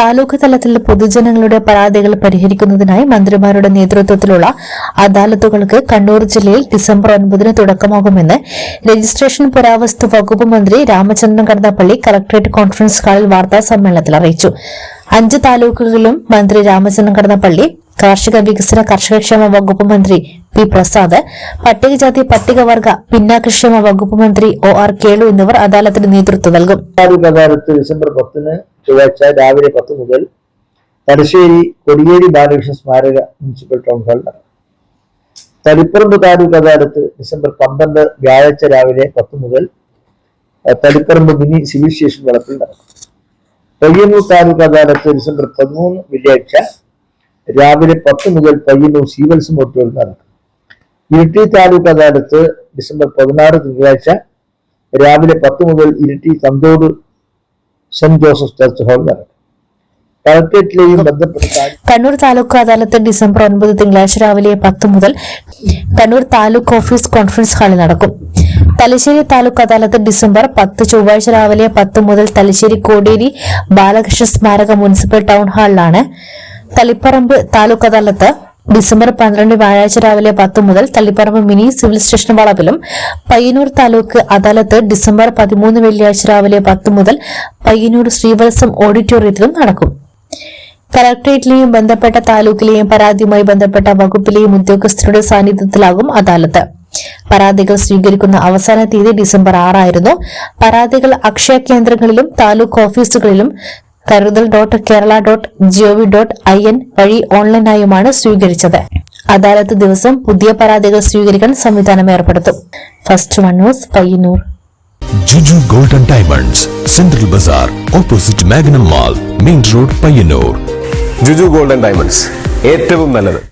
താലൂക്ക് തലത്തിൽ പൊതുജനങ്ങളുടെ പരാതികൾ പരിഹരിക്കുന്നതിനായി മന്ത്രിമാരുടെ നേതൃത്വത്തിലുള്ള അദാലത്തുകൾക്ക് കണ്ണൂർ ജില്ലയിൽ ഡിസംബർ ഒൻപതിന് തുടക്കമാകുമെന്ന് രജിസ്ട്രേഷൻ പുരാവസ്തു വകുപ്പ് മന്ത്രി രാമചന്ദ്രൻ കടന്നപ്പള്ളി കളക്ടറേറ്റ് കോൺഫറൻസ് ഹാളിൽ വാർത്താ സമ്മേളനത്തിൽ അറിയിച്ചു. അഞ്ച് താലൂക്കുകളിലും മന്ത്രി രാമചന്ദ്രൻ കടന്നപ്പള്ളി കാർഷിക വികസന കർഷകക്ഷേമ വകുപ്പ് മന്ത്രി പി പ്രസാദ് പട്ടികജാതി പട്ടികവർഗ പിന്നാക്കക്ഷേമ വകുപ്പ് മന്ത്രി ഒ ആർ കേളു എന്നിവർ അദാലത്തിന് നേതൃത്വം നൽകും. ഡിസംബർ പത്തിന് ചൊവ്വാഴ്ച രാവിലെ പത്ത് മുതൽ തലശ്ശേരി കൊടിയേരി ബാലകൃഷ്ണ സ്മാരക മുനിസിപ്പൽ ടൗൺ ഹാളിൽ നടക്കും. തളിപ്പറമ്പ് താലൂക്ക് അദാലത്ത് ഡിസംബർ പന്ത്രണ്ട് വ്യാഴാഴ്ച രാവിലെ പത്ത് മുതൽ തളിപ്പറമ്പ് മിനി സിവിൽ സ്റ്റേഷൻ വളപ്പിൽ നടക്കും. പയ്യന്നൂർ താലൂക്ക് അദാലത്ത് ഡിസംബർ പതിമൂന്ന് വെള്ളിയാഴ്ച രാവിലെ പത്ത് മുതൽ പയ്യന്നൂർ സീവൽസ് മോട്ടോറിൽ നടക്കും. ഇരിട്ടി താലൂക്ക് അദാലത്ത് ഡിസംബർ പതിനാറ് തിങ്കളാഴ്ച രാവിലെ പത്ത് മുതൽ Iritty Thanthode saint Joseph church ഹാളിൽ നടക്കും. കണ്ണൂർ താലൂക്ക് അദാലത്ത് ഡിസംബർ ഒൻപത് തിങ്കളാഴ്ച രാവിലെ പത്ത് മുതൽ കണ്ണൂർ താലൂക്ക് ഓഫീസ് കോൺഫറൻസ് ഹാളിൽ നടക്കും. തലശ്ശേരി താലൂക്ക് അദാലത്ത് ഡിസംബർ പത്ത് ചൊവ്വാഴ്ച രാവിലെ പത്ത് മുതൽ തലശ്ശേരി കോടിയേരി ബാലകൃഷ്ണ സ്മാരക മുനിസിപ്പൽ ടൗൺ ഹാളിലാണ് തളിപ്പറമ്പ് താലൂക്ക് അദാലത്ത് ഡിസംബർ പന്ത്രണ്ട് വ്യാഴാഴ്ച രാവിലെ പത്ത് മുതൽ തള്ളിപ്പറമ്പ് മിനി സിവിൽ സ്റ്റേഷൻ വളവിലും പയ്യന്നൂർ താലൂക്ക് അദാലത്ത് ഡിസംബർ പതിമൂന്ന് വെള്ളിയാഴ്ച രാവിലെ പത്ത് മുതൽ പയ്യന്നൂർ ശ്രീവത്സം ഓഡിറ്റോറിയത്തിലും നടക്കും. കലക്ടറേറ്റിലെയും ബന്ധപ്പെട്ട താലൂക്കിലെയും പരാതിയുമായി ബന്ധപ്പെട്ട വകുപ്പിലെയും ഉദ്യോഗസ്ഥരുടെ സാന്നിധ്യത്തിലാകും അദാലത്ത്. പരാതികൾ സ്വീകരിക്കുന്ന അവസാന തീയതി ഡിസംബർ ആറായിരുന്നു. പരാതികൾ അക്ഷയ കേന്ദ്രങ്ങളിലും താലൂക്ക് ഓഫീസുകളിലും Karuthal dot Kerala dot G O V dot I N വഴി ഓൺലൈനായുമാണ് സ്വീകരിച്ചത്. അദാലത്ത് ദിവസം പുതിയ പരാതികൾ സ്വീകരിക്കാൻ സംവിധാനം ഏർപ്പെടുത്തും. First one news Payyanur Juju golden diamonds central bazaar opposite Magnum mall main road Payyanur Juju golden diamonds ഏറ്റവും നല്ലത്.